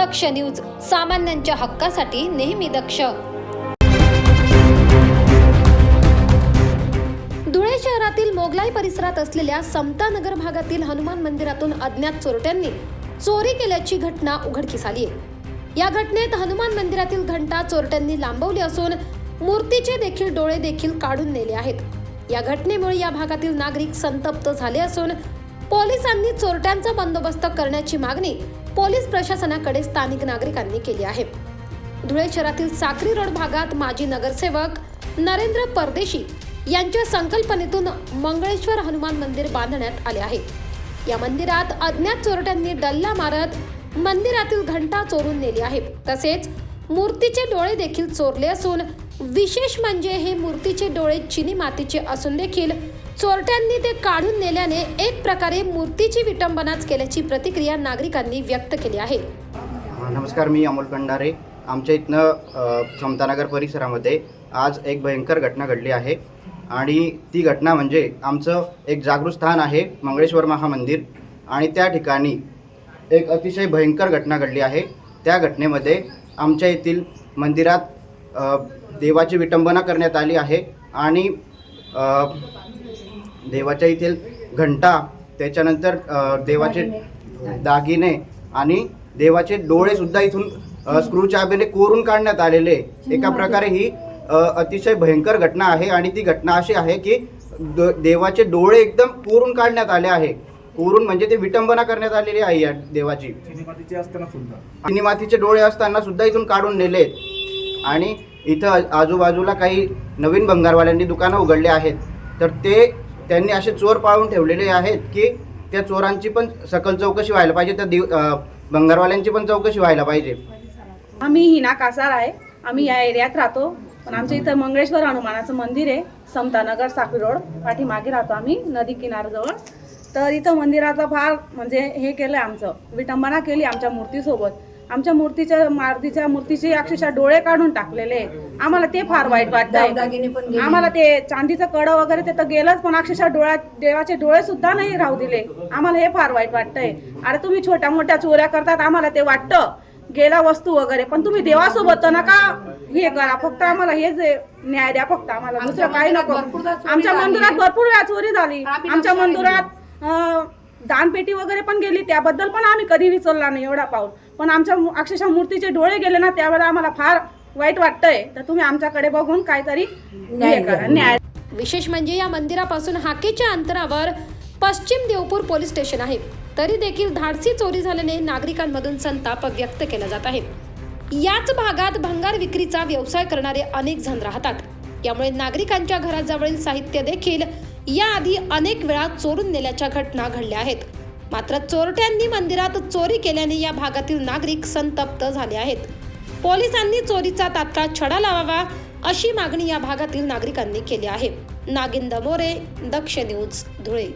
दक्ष news सामान्यांच्या हक्कासाठी नेहमी दक्ष. धुळे शहरातील मोगलाई परिसरात असलेल्या समतानगर भागातील हनुमान मंदिरातून अज्ञात चोरट्यांनी चोरी केल्याची घटना उघडकीस आली आहे या घटनेत हनुमान मंदिरातील घंटा चोरट्यांनी लांबवली असून मूर्तीचे देखील डोळे देखील काढून नेले आहेत. या घटनेमुळे या भागातील नागरिक संतप्त झाले असून पोलिसांनी चोरट्यांचा बंदोबस्त करण्याची मागणी पोलीस प्रशासनाकडे स्थानिक नागरिकांनी केली आहे. धुळे शहरातील साक्री रोड भागात माजी नगरसेवक नरेंद्र परदेशी यांच्या संकल्पनेतून मंगळेश्वर हनुमान मंदिर बांधण्यात आले आहे. या मंदिरात अज्ञात चोरट्यांनी डल्ला मारत मंदिरातील घंटा चोरून नेली आहे. तसेच मूर्तीचे डोळे देखील चोरले असून विशेष म्हणजे हे मूर्तीचे डोळे चिनी मातीचे असून देखील चोरट्यांनी ते काढून नेल्याने एक प्रकारे मूर्तीची विटंबनाच केल्याची प्रतिक्रिया नागरिकांनी व्यक्त केली आहे. नमस्कार मी अमोल कंडारे. आमच्या इथनं समतानगर परिसरामध्ये आज एक भयंकर घटना घडली आहे. आणि ती घटना म्हणजे आमचं एक जागृत स्थान आहे मंगळेश्वर महामंदिर. आणि त्या ठिकाणी एक अतिशय भयंकर घटना घडली आहे. त्या घटनेमध्ये आमच्या येथील मंदिरात देवाची विटंबना करण्यात आली आहे आणि देवाच्या येथील घंटा त्याच्यानंतर देवाचे दागिने. आणि देवाचे डोळे सुद्धा इथून स्क्रू चाबीने कोरून काढण्यात आलेले. एका प्रकारे ही अतिशय भयंकर घटना आहे आणि ती घटना अशी आहे की द- देवाचे डोळे एकदम कोरून काढण्यात आले आहे. कोरून म्हणजे ते विटंबना करण्यात आलेली आहे या देवाची. चिनीमातीचे असताना सुद्धा. आणि मातीचे डोळे असताना सुद्धा इथून काढून नेले आणि इथं आजूबाजूला काही नवीन भंगारवाल्यांनी दुकानं उघडली आहेत. तर ते त्यांनी असे चोर पाळून ठेवलेले आहेत की त्या चोरांची पण सकल चौकशी व्हायला पाहिजे त्या दिव भंगारवाल्यांची पण चौकशी व्हायला पाहिजे. आम्ही हिना कासार आहे. आम्ही या एरियात राहतो. पण आमच्या इथं मंगळेश्वर हनुमानाचं मंदिर आहे. समतानगर साखरी रोड. पाठीमागे राहतो आम्ही. नदी किनाऱ्याजवळ तर इथं मंदिराचं फार म्हणजे हे केलं आमचं. विटंबना केली आमच्या मूर्तीसोबत. आमच्या मूर्तीच्या मारुतीच्या मूर्तीचे अक्षरशः डोळे काढून टाकलेले आम्हाला ते फार वाईट वाटतंय. आम्हाला ते चांदीचं कडं वगैरे ते तर गेलंच पण अक्षरशः डोळ्यात देवाचे डोळे सुद्धा नाही राहू दिले. आम्हाला हे फार वाईट वाटतंय. अरे तुम्ही छोट्या मोठ्या चोऱ्या करतात आम्हाला ते वाटतं. गेला वस्तू वगैरे पण तुम्ही देवासोबत तर नका हे करा. फक्त आम्हाला हेच न्याय द्या फक्त आम्हाला दुसरं काही नको. आमच्या मंदिरात भरपूर वेळा चोरी झाली. आमच्या मंदिरात दानपेटी वगैरे पण गेली त्याबद्दल पण आम्ही कधी विचारला नाही एवढा पाऊल. पण आमच्या अक्षरशः मूर्तीचे डोळे गेले ना त्यावेळेला आम्हाला फार वाईट वाटतंय. तर तुम्ही आमच्याकडे बघून काहीतरी न्याय. विशेष म्हणजे या मंदिरापासून हाकेच्या अंतरावर पश्चिम देवपूर पोलीस स्टेशन आहे. तरी देखील धाडसी चोरी झाल्याने नागरिकांमधून संताप व्यक्त केला जात आहे. याच भागात भंगार विक्रीचा व्यवसाय करणारे अनेक जण राहतात. यामुळे नागरिकांच्या घराजवळील साहित्य देखील याआधी अनेक वेळा चोरून नेल्याच्या घटना घडल्या आहेत. मात्र चोरट्यांनी मंदिरात चोरी केल्याने या भागातील नागरिक संतप्त झाले आहेत. पोलिसांनी चोरीचा तात्काळ छडा लावावा अशी मागणी या भागातील नागरिकांनी केली आहे. नागिंद मोरे दक्ष न्यूज धुळे.